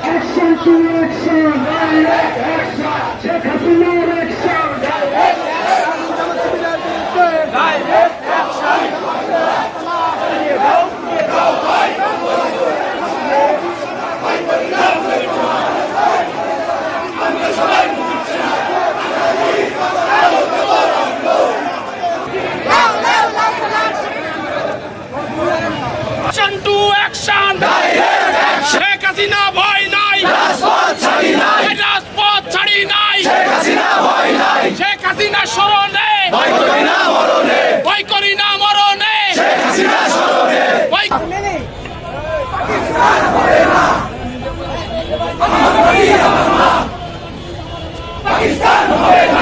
Action to action. Action Sheikh Hasina ভয় নাই রাজপথ ছাড়ি নাই রাজপথ ছাড়ি নাই শেখ হাসিনা ভয় নাই শেখ হাসিনা স্মরণে ভয় করি না মরণে ভয় করি না মরণে শেখ হাসিনা স্মরণে ভয় পাকিস্তান হবে না বাঙালি